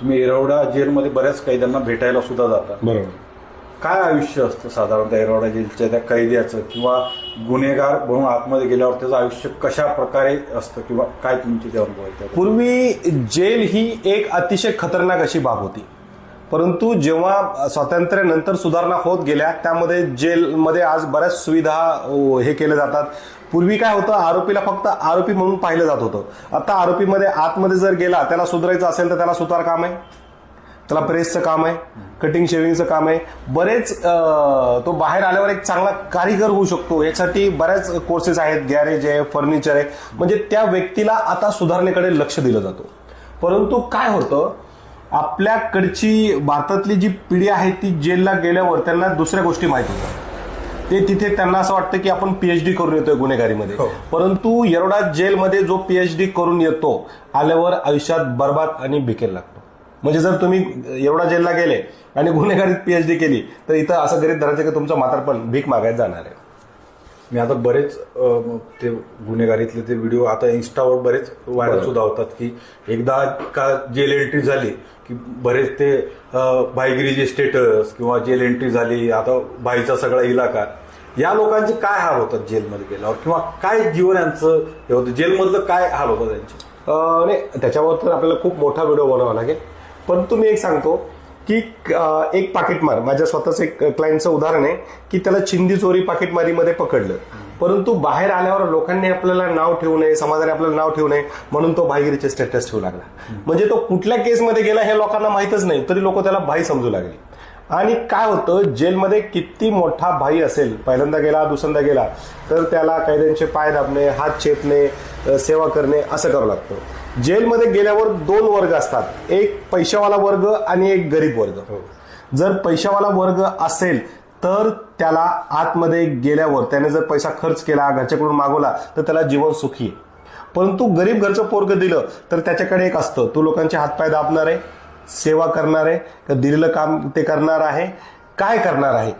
तुम्ही येरवडा जेलमध्ये बऱ्याच कैद्यांना भेटायला सुद्धा जाता. बरोबर. काय आयुष्य असतं साधारणतः येरवडा जेलच्या त्या कैद्याचं? किंवा गुन्हेगार म्हणून आतमध्ये गेल्यावर त्याचं आयुष्य कशा प्रकारे असतं? किंवा काय तुमचे ते अनुभव त्याबद्दल? पूर्वी जेल ही एक अतिशय खतरनाक अशी बाब होती. परंतु जेव्हा स्वातंत्र्यानंतर सुधारणा होत गेल्या त्यामध्ये जेलमध्ये आज बऱ्याच सुविधा हे केले जातात. पूर्वी काय होतं आरोपीला फक्त आरोपी म्हणून पाहिलं जात होतं. आता आरोपीमध्ये आतमध्ये जर गेला त्याला सुधारायचं असेल तर त्याला सुतार काम आहे. त्याला प्रेसचं काम आहे कटिंग शेविंगचं काम आहे. बरेच तो बाहेर आल्यावर एक चांगला कारीगर होऊ शकतो. यासाठी बऱ्याच कोर्सेस आहेत गॅरेज आहे फर्निचर आहे. म्हणजे त्या व्यक्तीला आता सुधारणेकडे लक्ष दिलं जातं. परंतु काय होतं आपल्याकडची भारतातली जी पिढी आहे ती जेलला गेल्यावर त्यांना दुसऱ्या गोष्टी माहीत होतात. ते तिथे त्यांना असं वाटतं की आपण पीएचडी करून येतोय गुन्हेगारीमध्ये. हो. परंतु येरवडा जेलमध्ये जो पीएचडी करून येतो आल्यावर आयुष्यात बर्बाद आणि बिकेल लागतो. म्हणजे जर तुम्ही एवढा जेलला गेले आणि गुन्हेगारीत पीएचडी केली तर इथं असं गरीब धरायचं की तुमचं म्हातारपण भीक मागायला जाणार आहे. मी आता बरेच ते गुन्हेगारीतले ते व्हिडिओ आता इन्स्टावर बरेच व्हायरल सुद्धा होतात की एकदा का जेल एंट्री झाली की बरेच ते भाईगिरीचे स्टेटस किंवा जेल एंट्री झाली आता भाईचा सगळा इलाका या लोकांचे काय हाल होतात जेलमध्ये गेल्यावर? किंवा काय जीवन यांचं हे होतं? जेलमधलं काय हाल होतं त्यांचे? नाही त्याच्यावर तर आपल्याला खूप मोठा व्हिडिओ बनवावा लागेल. परंतु मी एक सांगतो की एक पाकिटमार माझ्या स्वतःच एक क्लायंटचं उदाहरण आहे की त्याला चिंदी चोरी पाकिटमारीमध्ये पकडलं. परंतु बाहेर आल्यावर लोकांनी आपल्याला नाव ठेवू नये समाजाने आपल्याला नाव ठेवू नये म्हणून तो भाईगिरीचे स्टेटस ठेवू लागला. म्हणजे तो कुठल्या केसमध्ये गेला हे लोकांना माहीतच नाही तरी लोक त्याला भाई समजू लागले. आणि काय होतं जेलमध्ये किती मोठा भाई असेल पहिल्यांदा गेला दुसऱ्यांदा गेला तर त्याला कैद्यांचे पाय दाबणे हात चेपणे सेवा करणे असं करावं लागतं. जेलमध्ये गेल्यावर दोन वर्ग असतात. एक पैशावाला वर्ग आणि एक गरीब वर्ग. जर पैशावाला वर्ग असेल तर त्याला आतमध्ये गेल्यावर त्याने जर पैसा खर्च केला घरच्याकडून मागवला तर त्याला जीवन सुखी परंतु गरीब घरचं पोरग दिलं तर त्याच्याकडे एक असतं. तो लोकांचे हातपाय दाबणार आहे सेवा करणार आहे दिलेलं काम ते करणार आहे? काय करणार आहे?